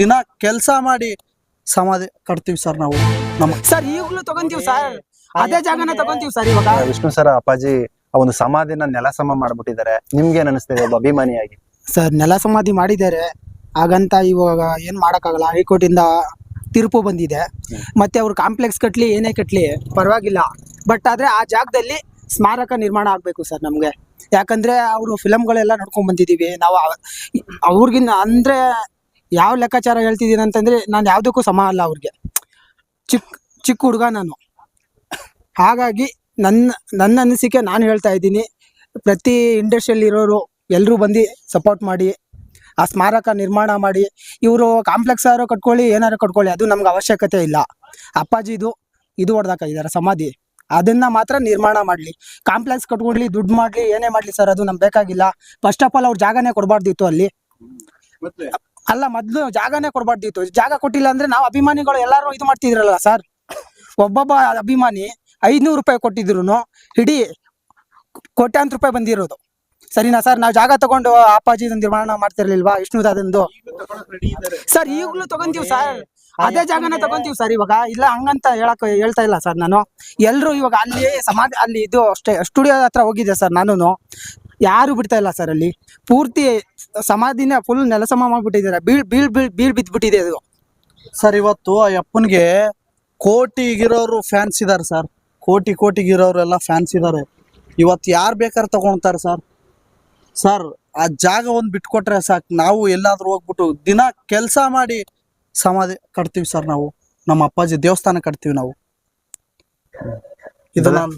ದಿನ ಕೆಲಸ ಮಾಡಿ ಸಮಾಧಿ ಕಟ್ತೀವಿ ಸರ್ ನಾವು. ನಮ್ಮ ಸರ್ ಈಗಲೂ ತಗೊಂತೀವಿ ಸರ್. ಅದೇ ಜಾಗನ ತಗೊಂತೀವಿ ಸರ್ ಇವಾಗ. ವಿಷ್ಣು ಸರ್ ಅಪ್ಪಾಜಿ ಆ ಒಂದು ಸಮಾಧಿನ ನೆಲ ಸಮ ಮಾಡ್ಬಿಟ್ಟಿದ್ದಾರೆ. ನಿಮ್ಗೆ ಏನ್ ಅನಿಸ್ತಿದೆ ಒಬ್ಬ ಅಭಿಮಾನಿಯಾಗಿ? ಸರ್ ನೆಲ ಸಮಾಧಿ ಮಾಡಿದ್ದಾರೆ. ಹಾಗಂತ ಇವಾಗ ಏನ್ ಮಾಡಕ್ಕಾಗಲ್ಲ. ಹೈಕೋರ್ಟ್ ಇಂದ ತೀರ್ಪು ಬಂದಿದೆ. ಮತ್ತೆ ಅವ್ರು ಕಾಂಪ್ಲೆಕ್ಸ್ ಕಟ್ಲಿ ಏನೇ ಕಟ್ಲಿ ಪರವಾಗಿಲ್ಲ. ಬಟ್ ಆದ್ರೆ ಆ ಜಾಗದಲ್ಲಿ ಸ್ಮಾರಕ ನಿರ್ಮಾಣ ಆಗ್ಬೇಕು ಸರ್ ನಮ್ಗೆ. ಯಾಕಂದ್ರೆ ಅವರು ಫಿಲಮ್ಗಳೆಲ್ಲ ನೋಡ್ಕೊಂಡ್ ಬಂದಿದೀವಿ ನಾವು ಅವ- ಅವ್ರಿಗಿನ್ನ ಅಂದ್ರೆ ಯಾವ ಲೆಕ್ಕಾಚಾರ ಹೇಳ್ತಿದ್ದೀನಿ ಅಂತಂದ್ರೆ ನಾನು ಯಾವುದಕ್ಕೂ ಸಮ ಅಲ್ಲ ಅವ್ರಿಗೆ. ಚಿಕ್ಕ ಚಿಕ್ಕ ಹುಡುಗ ನಾನು. ಹಾಗಾಗಿ ನನ್ನ ನನ್ನ ಅನಿಸಿಕೆ ನಾನು ಹೇಳ್ತಾ ಇದ್ದೀನಿ. ಪ್ರತಿ ಇಂಡಸ್ಟ್ರಿಯಲ್ಲಿರೋರು ಎಲ್ಲರೂ ಬಂದು ಸಪೋರ್ಟ್ ಮಾಡಿ, ಆ ಸ್ಮಾರಕ ನಿರ್ಮಾಣ ಮಾಡಿ, ಇವರು ಕಾಂಪ್ಲೆಕ್ಸ್ ಯಾರೋ ಕಟ್ಕೊಳ್ಳಿ ಏನಾರು ಕಟ್ಕೊಳ್ಳಿ, ಅದು ನಮ್ಗೆ ಅವಶ್ಯಕತೆ ಇಲ್ಲ. ಅಪ್ಪಾಜಿದು ಇದು ಹೊಡೆದಾಕಿದ್ದಾರೆ ಸಮಾಧಿ. ಅದನ್ನು ಮಾತ್ರ ನಿರ್ಮಾಣ ಮಾಡಲಿ. ಕಾಂಪ್ಲೆಕ್ಸ್ ಕಟ್ಕೊಳ್ಳಿ ದುಡ್ಡು ಮಾಡಲಿ, ಏನೇ ಮಾಡಲಿ ಸರ್, ಅದು ನಮ್ಗೆ ಬೇಕಾಗಿಲ್ಲ. ಫಸ್ಟ್ ಆಫ್ ಆಲ್ ಅವ್ರ ಜಾಗನೇ ಕೊಡಬಾರ್ದಿತ್ತು ಅಲ್ಲಿ. ಅಲ್ಲ, ಮೊದ್ಲು ಜಾಗನೇ ಕೊಡ್ಬಾರ್ದಿತ್ತು. ಜಾಗ ಕೊಟ್ಟಿಲ್ಲ ಅಂದ್ರೆ ನಾವು ಅಭಿಮಾನಿಗಳು ಎಲ್ಲಾರು ಇದು ಮಾಡ್ತಿದ್ರಲ್ಲ ಸರ್? ಒಬ್ಬೊಬ್ಬ ಅಭಿಮಾನಿ ಐದ್ನೂರು ರೂಪಾಯಿ ಕೊಟ್ಟಿದ್ರು ಇಡೀ ಕೋಟ್ಯಾಂತರ ರೂಪಾಯಿ ಬಂದಿರೋದು. ಸರಿನಾ ಸರ್? ನಾವು ಜಾಗ ತಗೊಂಡು ಅಪ್ಪಾಜಿ ನಿರ್ಮಾಣ ಮಾಡ್ತಿರ್ಲಿಲ್ವಾ ವಿಷ್ಣುದಾದಂದು? ಸರ್, ಈಗಲೂ ತಗೊಂತೀವಿ ಸರ್. ಅದೇ ಜಾಗನ ತಗೊಂತೀವಿ ಸರ್ ಇವಾಗ. ಇಲ್ಲ, ಹಂಗಂತ ಹೇಳಕ್, ಹೇಳ್ತಾ ಇಲ್ಲ ಸರ್ ನಾನು. ಎಲ್ರು ಇವಾಗ ಅಲ್ಲಿ ಸಮಾಧಿ ಅಲ್ಲಿ ಇದು ಸ್ಟುಡಿಯೋ ಹತ್ರ ಹೋಗಿದ್ದೆ ಸರ್ ನಾನು ಯಾರು ಬಿಡ್ತಾ ಇಲ್ಲ ಸರ್ ಅಲ್ಲಿ. ಪೂರ್ತಿ ಸಮಾಧಿನ ಫುಲ್ ನೆಲಸಮ ಮಾಡ್ಬಿಟ್ಟಿದ್ದಾರೆ. ಬೀಳ್ ಬೀಳ್ ಬೀಳ್ ಬೀಳ್ ಬಿದ್ದ್ಬಿಟ್ಟಿದೆ ಅದು. ಸರ್ ಇವತ್ತು ಆ ಅಪ್ಪನಿಗೆ ಕೋಟಿಗಿರೋರು ಫ್ಯಾನ್ಸ್ ಇದಾರೆ ಸರ್ ಕೋಟಿ ಕೋಟಿಗಿರೋರೆಲ್ಲ ಫ್ಯಾನ್ಸ್ ಇದಾರೆ. ಇವತ್ತು ಯಾರು ಬೇಕಾದ್ರೆ ತಗೊಳ್ತಾರೆ ಸರ್ ಸರ್ ಆ ಜಾಗ ಒಂದು ಬಿಟ್ಕೊಟ್ರೆ ಸಾಕು. ನಾವು ಎಲ್ಲಾದ್ರೂ ಹೋಗ್ಬಿಟ್ಟು ದಿನ ಕೆಲಸ ಮಾಡಿ ಸಮಾಧಿ ಕಟ್ತೀವಿ ಸರ್ ನಾವು. ನಮ್ಮ ಅಪ್ಪಾಜಿ ದೇವಸ್ಥಾನ ಕಟ್ತೀವಿ ನಾವು. ಇದನ್ನ ನಾನು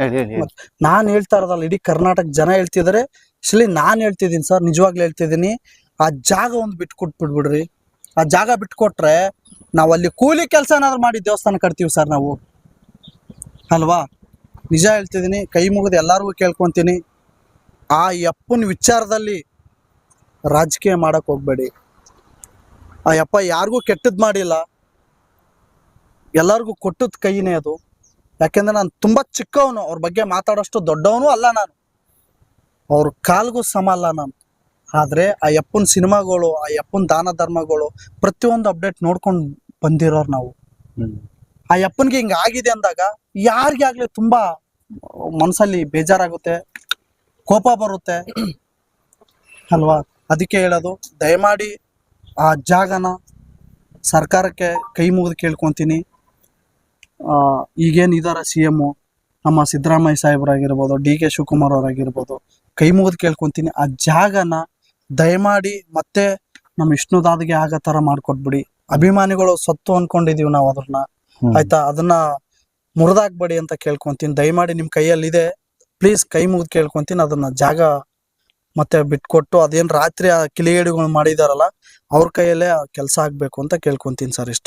ಹೇಳಿ ಹೇಳಿ ಹೇಳಿ. ನಾನು ಹೇಳ್ತಾ ಇರೋದಲ್ಲ ಇಡೀ ಕರ್ನಾಟಕ ಜನ ಹೇಳ್ತಿದ್ದಾರೆ ಆಕ್ಚುಲಿ ನಾನು ಹೇಳ್ತಿದ್ದೀನಿ ಸರ್ ನಿಜವಾಗ್ಲೂ ಹೇಳ್ತಿದ್ದೀನಿ ಆ ಜಾಗ ಒಂದು ಬಿಟ್ಕೊಟ್ಬಿಡ್ಬಿಡ್ರಿ. ಆ ಜಾಗ ಬಿಟ್ಕೊಟ್ರೆ ನಾವು ಅಲ್ಲಿ ಕೂಲಿ ಕೆಲಸ ಏನಾದ್ರು ಮಾಡಿ ದೇವಸ್ಥಾನ ಕಟ್ತೀವಿ ಸರ್ ನಾವು. ಅಲ್ವಾ? ನಿಜ ಹೇಳ್ತಿದ್ದೀನಿ ಕೈ ಮುಗಿದು ಎಲ್ಲರಿಗೂ ಕೇಳ್ಕೊತೀನಿ. ಆ ಯಪ್ಪನ ವಿಚಾರದಲ್ಲಿ ರಾಜಕೀಯ ಮಾಡಕ್ ಹೋಗ್ಬೇಡಿ. ಆ ಯಪ್ಪ ಯಾರಿಗೂ ಕೆಟ್ಟದ್ ಮಾಡಿಲ್ಲ. ಎಲ್ಲರಿಗೂ ಕೊಟ್ಟದ್ ಕೈನೇ ಅದು. ಯಾಕೆಂದ್ರೆ ನಾನು ತುಂಬಾ ಚಿಕ್ಕವನು ಅವ್ರ ಬಗ್ಗೆ ಮಾತಾಡೋಷ್ಟು ದೊಡ್ಡವನು ಅಲ್ಲ ನಾನು. ಅವ್ರ ಕಾಲ್ಗೂ ಸಮ ಅಲ್ಲ ನಾನು. ಆದ್ರೆ ಆ ಯಪ್ಪನ ಸಿನಿಮಾಗಳು ಆ ಯಪ್ಪನ ದಾನ ಧರ್ಮಗಳು ಪ್ರತಿಯೊಂದು ಅಪ್ಡೇಟ್ ನೋಡ್ಕೊಂಡು ಬಂದಿರೋರು ನಾವು. ಆ ಯಪ್ಪನ್ಗೆ ಹಿಂಗ ಆಗಿದೆ ಅಂದಾಗ ಯಾರಿಗೆ ಆಗ್ಲಿ ತುಂಬಾ ಮನಸ್ಸಲ್ಲಿ ಬೇಜಾರಾಗುತ್ತೆ ಕೋಪ ಬರುತ್ತೆ. ಅಲ್ವಾ? ಅದಕ್ಕೆ ಹೇಳೋದು ದಯಮಾಡಿ ಆ ಜಾಗನ ಸರ್ಕಾರಕ್ಕೆ ಕೈ ಮುಗಿದು ಕೇಳ್ಕೊತೀನಿ. ಆ, ಈಗೇನ್ ಇದಾರ ಸಿ ಎಮ್ಮು ನಮ್ಮ ಸಿದ್ದರಾಮಯ್ಯ ಸಾಹೇಬರಾಗಿರ್ಬೋದು ಡಿ ಕೆ ಶಿವಕುಮಾರ್ ಅವರಾಗಿರ್ಬೋದು ಕೈ ಮುಗಿದು ಕೇಳ್ಕೊಂತೀನಿ ಆ ಜಾಗನ ದಯಮಾಡಿ ಮತ್ತೆ ನಮ್ಮ ವಿಷ್ಣುದಾದಿಗೆ ಆಗ ಥರ ಮಾಡ್ಕೊಟ್ಬಿಡಿ. ಅಭಿಮಾನಿಗಳು ಸತ್ತು ಅನ್ಕೊಂಡಿದೀವಿ ನಾವು ಅದನ್ನ ಆಯ್ತಾ? ಅದನ್ನ ಮುರಿದಾಕ್ಬೇಡಿ ಅಂತ ಕೇಳ್ಕೊಂತೀನಿ. ದಯಮಾಡಿ ನಿಮ್ಮ ಕೈಯಲ್ಲಿದೆ. ಪ್ಲೀಸ್ ಕೈ ಮುಗಿದು ಕೇಳ್ಕೊಂತೀನಿ. ಅದನ್ನ ಜಾಗ ಮತ್ತೆ ಬಿಟ್ಕೊಟ್ಟು ಅದೇನ್ ರಾತ್ರಿ ಆ ಕಿಲಿಗೇಡಿಗಳು ಮಾಡಿದಾರಲ್ಲ ಅವ್ರ ಕೈಯಲ್ಲೇ ಕೆಲಸ ಆಗ್ಬೇಕು ಅಂತ ಕೇಳ್ಕೊಂತೀನಿ ಸರ್ ಇಷ್ಟು.